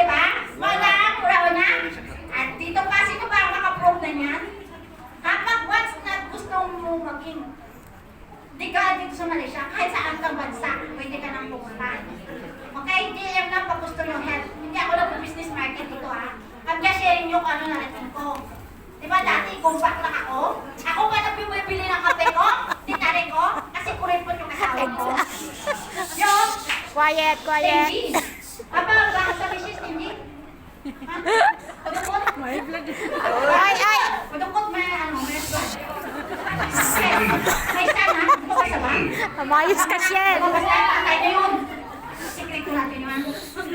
di ba? Wala, muraw na. At dito pa, sino ba ang nakaprove na niyan? Kapag once na gusto mo maging legal dito sa Malaysia, kahit saan kang bansa, pwede ka nang pumunta. Okay, DM lang pag gusto nyo help. Hindi ako lang business market dito ha. I'm just sharing yung ano narating ko. Di ba dati, gumpak lang ako? Ako ba na bumibili ng kape ko? Tinari ko? Kasi kuripot yung asawa ko. Yung, Quiet, quiet.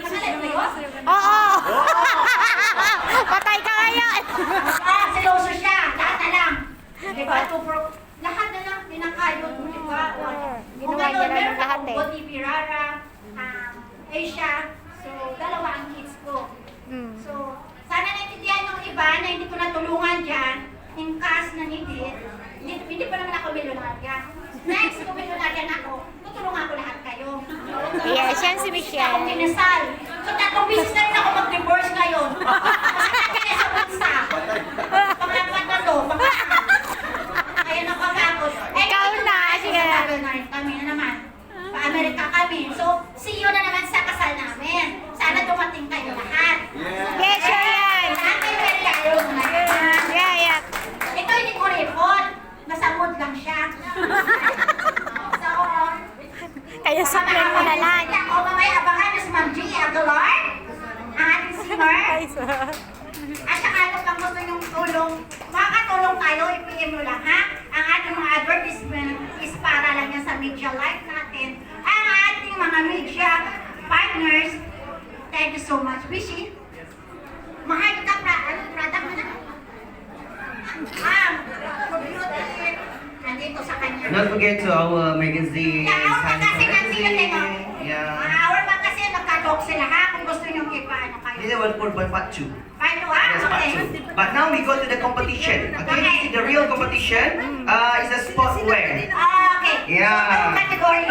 Masalit na yun. Oo! Patay ka ngayon! Ah, seloso siya. Lahat na lang. Di ba? Lahat na lang pinakayod mo, di ba? Ginawa niya lang lahat akong eh. Boti Pirara, um, Asia. So, dalawa ang kids ko. Mm. So, sana naintindihan yung iba na hindi ko natulungan dyan, in cash na hindi, hindi, hindi pa naman ako milyonarya. Next, kung milyonarya na ako, tutulungan ko lahat kayo. Yes, yan si Ako Michelle. kinasal. So, tatlong beses na rin ako mag-divorce ngayon. Kaya sa bansa. Pangapat na to. Kaya. Eh, Ikaw na, tayo sige. sa travel na rin kami na naman. Pa-Amerika kami. So, see you na naman sa kasal namin. Sana dumating kayo lahat. Yes, sure yan. Lahat kayo may regalo na yan. Yeah, yeah. Ito hindi ko report. Nasamod lang siya. so, Kaya supplement mo na lang. Ako mamaya abangan na si Ma'am G. Aguilar. Ang ating singer. At saka ano pang gusto niyong tulong, makakatulong tayo, i-PM mo lang ha. Ang ating mga advertisement is para lang yan sa media life natin. Ang ating mga media partners, thank you so much. Wishi, mahal ka pra, ano, product mo na? For beauty, nandito sa kanya. Don't forget to our magazine. Yeah, our magazine, niyong ipaano kayo. This is one for part two. Paano ha? Yes, part Okay. two. But now we go to the competition. Okay, Okay. this is the real competition. Uh, it's a sportswear. Ah, okay. Yeah. So, category?